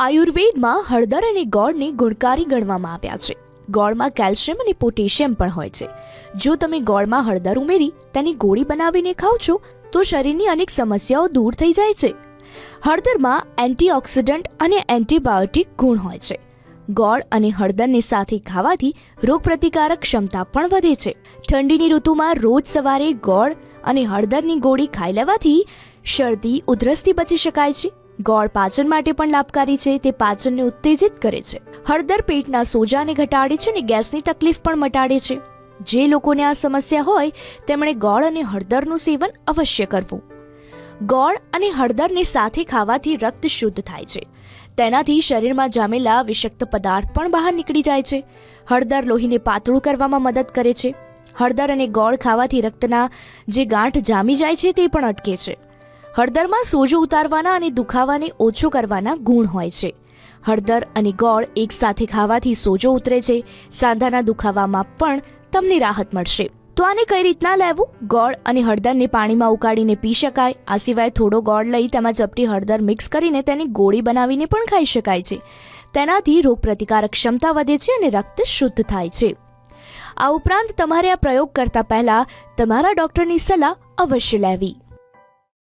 આયુર્વેદમાં હળદર અને ગોળને ગુણકારી ગણવામાં આવ્યા છે. ગોળમાં કેલ્શિયમ અને પોટેશિયમ પણ હોય છે. જો તમે ગોળમાં હળદર ઉમેરી તેની ગોળી બનાવીને ખાઓ છો, તો શરીરની અનેક સમસ્યાઓ દૂર થઈ જાય છે. હળદરમાં એન્ટીઓક્સિડન્ટ અને એન્ટીબાયોટિક ગુણ હોય છે. ગોળ અને હળદરને સાથે ખાવાથી રોગપ્રતિકારક ક્ષમતા પણ વધે છે. ઠંડીની ઋતુમાં રોજ સવારે ગોળ અને હળદરની ગોળી ખાઈ લેવાથી શરદી, ઉધરસથી બચી શકાય છે. ગોળ પાચન માટે પણ લાભકારી છે, તે પાચનને ઉત્તેજિત કરે છે. હળદર પેટના સોજાને ઘટાડે છે અને ગેસની તકલીફ પણ મટાડે છે. જે લોકોને આ સમસ્યા હોય, તેમણે ગોળ અને હળદરનું સેવન અવશ્ય કરવું. ગોળ અને હળદરને સાથે ખાવાથી રક્ત શુદ્ધ થાય છે. તેનાથી શરીરમાં જામેલા વિષક્ત પદાર્થ પણ બહાર નીકળી જાય છે. હળદર લોહીને પાતળું કરવામાં મદદ કરે છે. હળદર અને ગોળ ખાવાથી રક્તના જે ગાંઠ જામી જાય છે, તે પણ અટકે છે. હળદરમાં સોજો ઉતારવાના અને દુખાવાને ઓછો કરવાના ગુણ હોય છે. હળદર અને ગોળ એકસાથે ખાવાથી સોજો ઉતરે છે. સાંધાના દુખાવામાં પણ તમને રાહત મળશે. તો આને કઈ રીતના લેવું? ગોળ અને હળદરને પાણીમાં ઉકાળીને પી શકાય. આ સિવાય થોડો ગોળ લઈ તેમાં ચપટી હળદર મિક્સ કરીને તેની ગોળી બનાવીને પણ ખાઈ શકાય છે. તેનાથી રોગપ્રતિકારક ક્ષમતા વધે છે અને રક્ત શુદ્ધ થાય છે. આ ઉપરાંત તમારે આ પ્રયોગ કરતા પહેલા તમારા ડોક્ટરની સલાહ અવશ્ય લેવી.